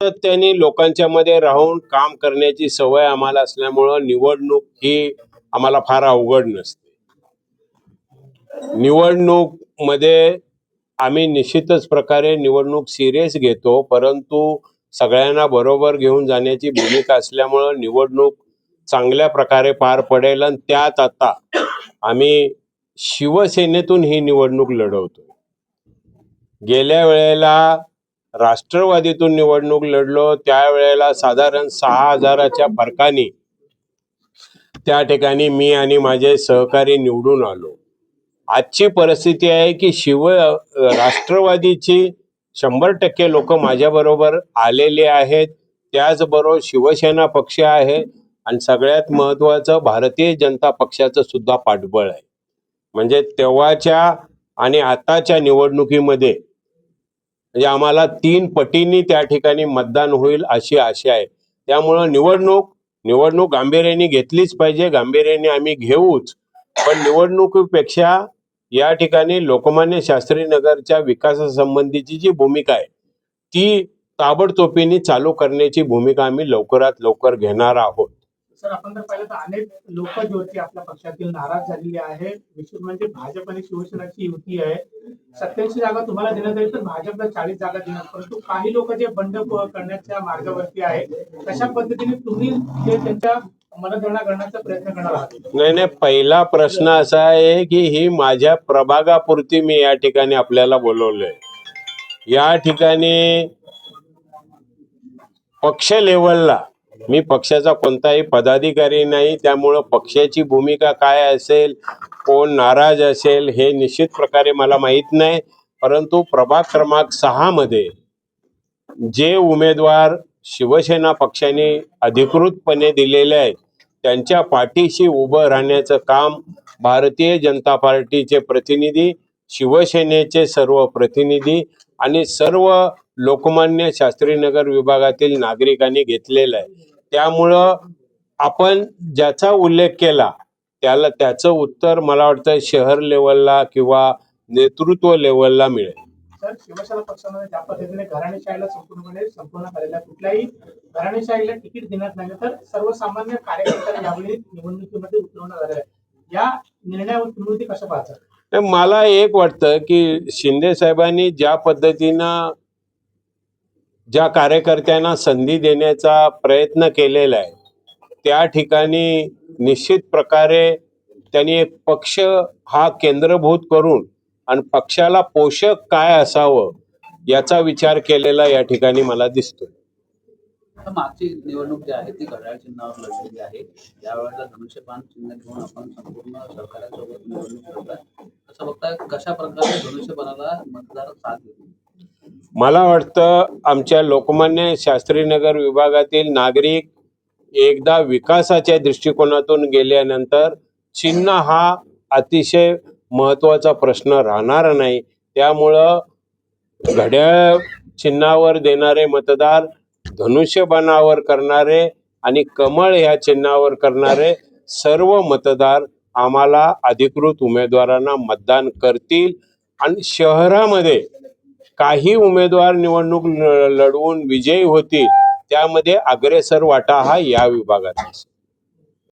त्यांनी लोकांच्या मध्ये राहून काम करण्याची सवय आम्हाला असल्यामुळं निवडणूक ही आम्हाला फार अवघड नसते. निवडणूकमध्ये आम्ही निश्चितच प्रकारे निवडणूक सिरियस घेतो परंतु सगळ्यांना बरोबर घेऊन जाण्याची भूमिका असल्यामुळं निवडणूक चांगल्या प्रकारे पार पडेल आणि त्यात आता आम्ही शिवसेनेतून ही निवडणूक लढवतो गेल्या वेळेला राष्ट्रवादीतून निवडणूक लढलो त्यावेळेला साधारण सहा हजाराच्या फरकाने त्या ठिकाणी मी आणि माझे सहकारी निवडून आलो. आजची परिस्थिती आहे की शिव राष्ट्रवादीची शंभर टक्के लोक माझ्याबरोबर आलेले आहेत. त्याचबरोबर शिवसेना पक्ष आहे आणि सगळ्यात महत्वाचं भारतीय जनता पक्षाचं सुद्धा पाठबळ आहे. म्हणजे तेव्हाच्या आणि आताच्या निवडणुकीमध्ये म्हणजे आम्हाला तीन पटींनी त्या ठिकाणी मतदान होईल अशी आशा आहे. त्यामुळं निवडणूक निवडणूक गांभीर्याने घेतलीच पाहिजे गांभीर्याने आम्ही घेऊच. पण निवडणुकीपेक्षा या ठिकाणी लोकमान्य शास्त्री नगरच्या विकासासंबंधीची जी भूमिका आहे ती ताबडतोबीने चालू करण्याची भूमिका आम्ही लवकरात लवकर घेणार आहोत. सर आपण जर पाहिलं तर अनेक लोक जी होती आपल्या पक्षातील नाराज झालेली आहे. विशेष म्हणजे भाजप आणि शिवसेनाची युती आहे. सत्याऐंशी जागा तुम्हाला देण्यात येईल तर भाजपला चाळीस जागा देणार. परंतु काही लोक जे बंड करण्याच्या मार्गावरती आहे कशा पद्धतीने तुम्ही त्यांच्या मनधरणा करण्याचा प्रयत्न करणार आहात? नाही नाही पहिला प्रश्न असा आहे की ही माझ्या प्रभागापुरती मी या ठिकाणी आपल्याला बोलवलंय. या ठिकाणी पक्ष लेवलला मी पक्षाचा कोणताही पदाधिकारी नाही त्यामुळं पक्षाची भूमिका काय असेल कोण नाराज असेल हे निश्चित प्रकारे मला माहीत नाही. परंतु प्रभाग क्रमांक सहामध्ये जे उमेदवार शिवसेना पक्षाने अधिकृतपणे दिलेले आहेत त्यांच्या पाठीशी उभं राहण्याचं काम भारतीय जनता पार्टीचे प्रतिनिधी शिवसेनेचे सर्व प्रतिनिधी आणि सर्व लोकमान्य शास्त्रीनगर विभागातील नागरिकांनी घेतलेलं आहे. त्यामुळं आपण ज्याचा उल्लेख केला त्याला त्याचं उत्तर मला वाटतं शहर लेवलला किंवा नेतृत्व लेवलला मिळेल सर शिवसेना पक्षामध्ये ज्या पद्धतीने घराणेशाहीला संपूर्णपणे संपूर्ण झालेला आहे. कुठल्याही घराणेशाहीला तिकीट देण्यात नाही तर सर्वसामान्य कार्यकर्त्यांना यावेळी निवडणुकीमध्ये उतरवण्यात आलेलं आहे या निर्णयावर तुम्ही ते कसं पाहता तर मला एक वाटतं की शिंदे साहेबांनी ज्या पद्धतीनं ज्या कार्यकर्त्यांना संधी देण्याचा प्रयत्न केलेला आहे त्या ठिकाणी निश्चित प्रकारे त्यांनी एक पक्ष हा केंद्रभूत करून आणि पक्षाला पोषक काय असावं याचा विचार केलेला या ठिकाणी मला दिसतो मागची निवडणूक जी आहे ती घड्याळ चिन्हावर लढलेली आहे. यावेळेला धनुष्यबाण चिन्ह घेऊन आपण संपूर्ण सरकारसोबत निवडणूक लढताय. असं बघता कशा प्रकारे धनुष्यबाणाला मतदार साथ देतो मला वाटतं आमच्या लोकमान्य शास्त्रीनगर विभागातील नागरिक एकदा विकासाच्या दृष्टिकोनातून गेल्यानंतर चिन्ह हा अतिशय महत्त्वाचा प्रश्न राहणार नाही. त्यामुळं घड्याळ चिन्हावर देणारे मतदार धनुष्यबाणावर करणारे आणि कमळ ह्या चिन्हावर करणारे सर्व मतदार आम्हाला अधिकृत उमेदवारांना मतदान करतील. आणि शहरामध्ये काही उमेदवार निवडणूक लढवून विजयी होतील त्यामध्ये अग्रेसर वाटा हा या विभागाचा असेल